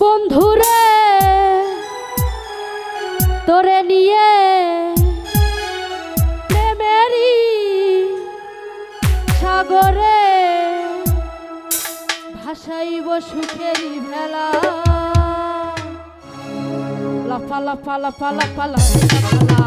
বন্ধুরে তোরে নিয়ে প্রেমেরি সাগরে ভাসাইব সুখেরি ভেলা। লাফা লাফা লাফা লাফা লাফা লাফা।